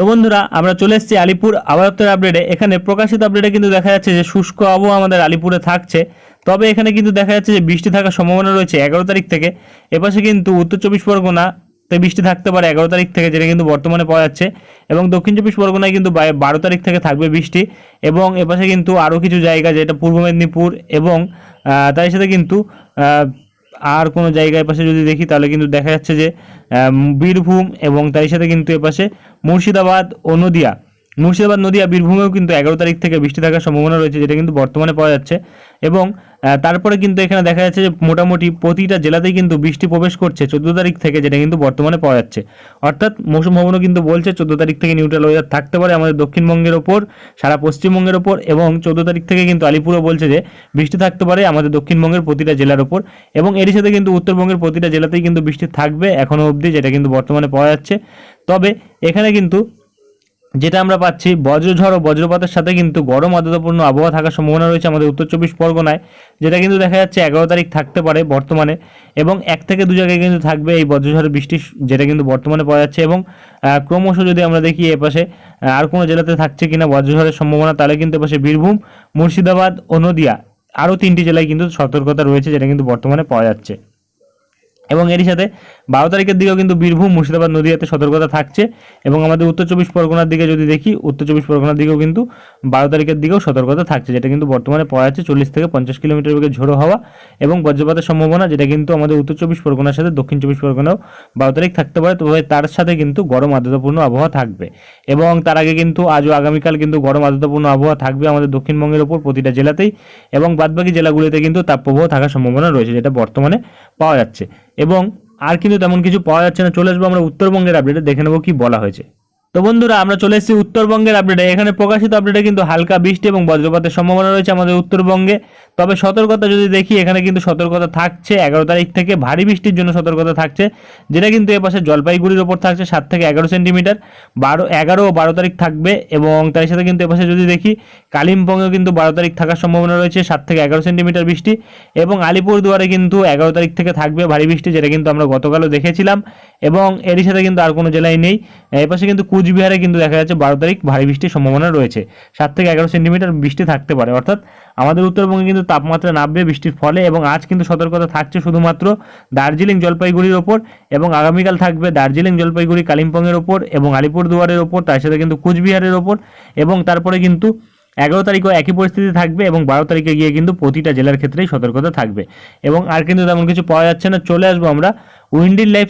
তো বন্ধুরা, আমরা চলে এসেছি আলিপুর আবহাওয়া দপ্তরের আপডেটে। এখানে প্রকাশিত আপডেটে কিন্তু দেখা যাচ্ছে যে শুষ্ক আবহাওয়া আমাদের আলিপুরে থাকছে। তবে এখানে কিন্তু দেখা যাচ্ছে যে বৃষ্টি থাকার সম্ভাবনা রয়েছে এগারো তারিখ থেকে। এপাশে কিন্তু উত্তর চব্বিশ পরগনা তে বৃষ্টি থাকতে পারে এগারো তারিখ থেকে, যেটা কিন্তু বর্তমানে পাওয়া যাচ্ছে। এবং দক্ষিণ চব্বিশ পরগনায় কিন্তু বারো তারিখ থেকে থাকবে বৃষ্টি। এবং এপাশে কিন্তু আরও কিছু জায়গা, যেটা পূর্ব মেদিনীপুর এবং তার সাথে কিন্তু আর কোনো জায়গায় পাশে যদি দেখি, তাহলে কিন্তু দেখা যাচ্ছে যে বীরভূম এবং তার সাথে কিন্তু এপাশে মুর্শিদাবাদ ও নদিয়া। মুর্শিদাবাদ নদিয়া বীরভূমেও কিন্তু এগারো তারিখ থেকে বৃষ্টি থাকার সম্ভাবনা রয়েছে, যেটা কিন্তু বর্তমানে পাওয়া যাচ্ছে। এবং তারপরে কিন্তু এখানে দেখা যাচ্ছে যে মোটামুটি প্রতিটা জেলাতেই কিন্তু বৃষ্টি প্রবেশ করছে চোদ্দ তারিখ থেকে, যেটা কিন্তু বর্তমানে পাওয়া যাচ্ছে। অর্থাৎ মৌসুম ভবনও কিন্তু বলছে চোদ্দ তারিখ থেকে নিউট্রাল ওয়েদার থাকতে পারে আমাদের দক্ষিণবঙ্গের ওপর, সারা পশ্চিমবঙ্গের ওপর, এবং চোদ্দ তারিখ থেকে কিন্তু আলিপুরও বলছে যে বৃষ্টি থাকতে পারে আমাদের দক্ষিণবঙ্গের প্রতিটা জেলার ওপর। এবং এরই সাথে কিন্তু উত্তরবঙ্গের প্রতিটা জেলাতেই কিন্তু বৃষ্টি থাকবে এখনও অবধি, যেটা কিন্তু বর্তমানে পাওয়া যাচ্ছে। তবে এখানে কিন্তু যেটা আমরা পাচ্ছি বজ্রঝড় ও বজ্রপাতের সাথে কিন্তু গরম আর্দ্রতাপূর্ণ আবহাওয়া থাকার সম্ভাবনা রয়েছে আমাদের উত্তর চব্বিশ পরগনায়, যেটা কিন্তু দেখা যাচ্ছে এগারো তারিখ থাকতে পারে বর্তমানে এবং এক থেকে দু জায়গায় কিন্তু থাকবে এই বজ্রঝড় বৃষ্টি যেটা কিন্তু বর্তমানে পাওয়া যাচ্ছে এবং ক্রমশ যদি আমরা দেখি এপাশে আর কোনো জেলাতে থাকছে কিনা বজ্রঝড়ের সম্ভাবনা, তাহলে কিন্তু এপাশে বীরভূম, মুর্শিদাবাদ ও নদিয়া আরও তিনটি জেলায় কিন্তু সতর্কতা রয়েছে যেটা কিন্তু বর্তমানে পাওয়া যাচ্ছে। এবং এরই সাথে বারো তারিখের দিকেও কিন্তু বীরভূম মুর্শিদাবাদ নদীয়াতে সতর্কতা থাকছে এবং আমাদের উত্তর চব্বিশ পরগনার দিকে যদি দেখি, উত্তর চব্বিশ পরগনার দিকেও কিন্তু বারো তারিখের দিকেও সতর্কতা থাকছে, যেটা কিন্তু বর্তমানে পাওয়া যাচ্ছে চল্লিশ থেকে পঞ্চাশ কিলোমিটার বেগে ঝোড়ো হওয়া এবং বজ্রপাতের সম্ভাবনা, যেটা কিন্তু আমাদের উত্তর চব্বিশ পরগনার সাথে দক্ষিণ চব্বিশ পরগনাও বারো তারিখ থাকতে পারে, তবে তার সাথে কিন্তু গরম আর্দ্রতাপূর্ণ আবহাওয়া থাকবে এবং তার আগে কিন্তু আজও আগামীকাল কিন্তু গরম আর্দ্রতাপূর্ণ আবহাওয়া থাকবে আমাদের দক্ষিণবঙ্গের ওপর প্রতিটা জেলাতেই এবং বাদবাকি জেলাগুলিতে কিন্তু তাপপ্রবাহ থাকার সম্ভাবনা রয়েছে, যেটা বর্তমানে পাওয়া যাচ্ছে। এবং আর কিন্তু তেমন কিছু পাওয়া যাচ্ছে না। চলে আসব আমরা উত্তরবঙ্গের আপডেটে দেখে নেব কি বলা হয়েছে। তো বন্ধুরা, আমরা চলে এসেছি উত্তরবঙ্গের আপডেটে এখানে প্রকাশিত আপডেটে কিন্তু হালকা বৃষ্টি এবং বজ্রপাতের সম্ভাবনা রয়েছে আমাদের উত্তরবঙ্গে। তবে সতর্কতা যদি দেখি, এখানে কিন্তু সতর্কতা থাকছে। এগারো তারিখ থেকে ভারী বৃষ্টির জন্য সতর্কতা থাকছে, যেটা কিন্তু এপাশে জলপাইগুড়ির ওপর থাকছে, সাত থেকে এগারো সেন্টিমিটার। বারো, এগারো ও বারো তারিখ থাকবে এবং তার সাথে কিন্তু এপাশে যদি দেখি, কালিম্পংয়েও কিন্তু বারো তারিখ থাকার সম্ভাবনা রয়েছে, সাত থেকে এগারো সেন্টিমিটার বৃষ্টি। এবং আলিপুরদুয়ারে কিন্তু এগারো তারিখ থেকে থাকবে ভারী বৃষ্টি, যেটা কিন্তু আমরা গতকালও দেখেছিলাম। এবং এরই সাথে কিন্তু আর কোনো জেলায় নেই। এপাশে কিন্তু কুচবিহারে কিন্তু দেখা যাচ্ছে বারো তারিখ ভারী বৃষ্টির সম্ভাবনা রয়েছে। সাত থেকে এগারো সেন্টিমিটার বৃষ্টি থাকতে পারে, অর্থাৎ আমাদের উত্তরবঙ্গে কিন্তু তাপমাত্রা নামবে বৃষ্টির ফলে এবং আজ কিন্তু সতর্কতা থাকছে শুধুমাত্র দার্জিলিং জলপাইগুড়ির ওপর এবং আগামীকাল থাকবে দার্জিলিং জলপাইগুড়ি কালিম্পংয়ের ওপর এবং আলিপুরদুয়ারের ওপর, তার সাথে কিন্তু কুচবিহারের ওপর এবং তারপরে কিন্তু এগারো তারিখও একই পরিস্থিতি থাকবে এবং বারো তারিখে গিয়ে কিন্তু প্রতিটা জেলার ক্ষেত্রেই সতর্কতা থাকবে। এবং আর কিন্তু তেমন কিছু পাওয়া যাচ্ছে না, চলে আসব আমরা উইন্ডির লাইফ